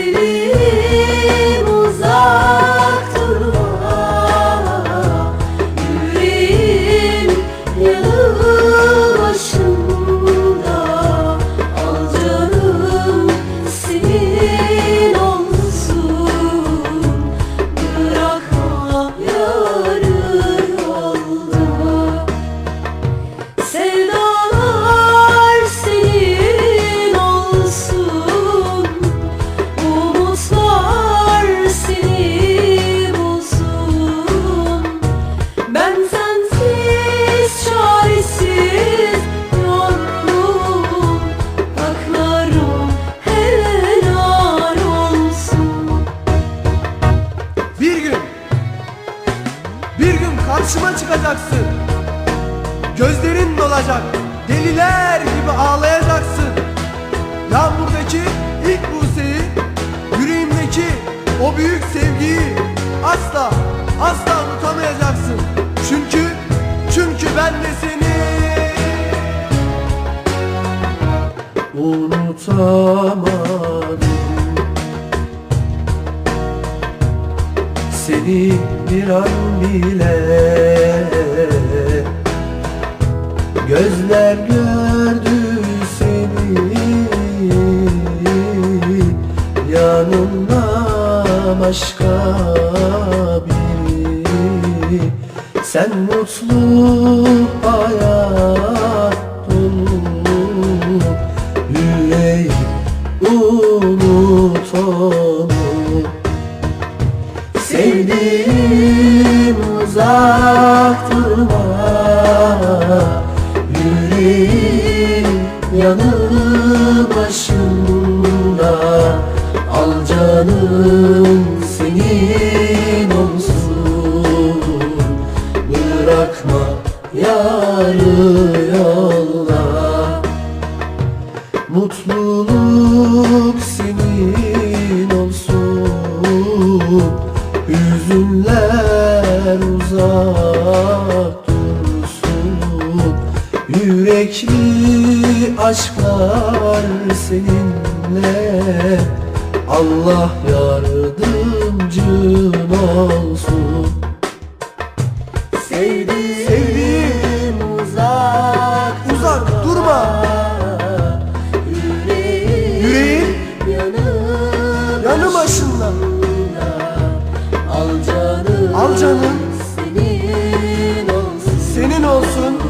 believe. Yanacaksın Gözlerin dolacak. Deliler gibi ağlayacaksın. Yağmurdaki ilk buseyi Yüreğimdeki o büyük sevgiyi Asla asla unutamayacaksın. Çünkü çünkü ben de seni unutamadım Seni bir an bile. Gözler gördü seni. Yanımda başka biri. Sen mutlu hayat Yüreği unut onu Sevdiğim uzak durma Yüreğim yanı başında. Al canım senin olsun. Bırakma yarı Yürekli aşklar seninle. Allah yardımcın olsun. Sevdiğim, Sevdiğim uzak uzak durma. Yüreğin yanı yanı başında. Al canım Al canım. senin olsun. Senin olsun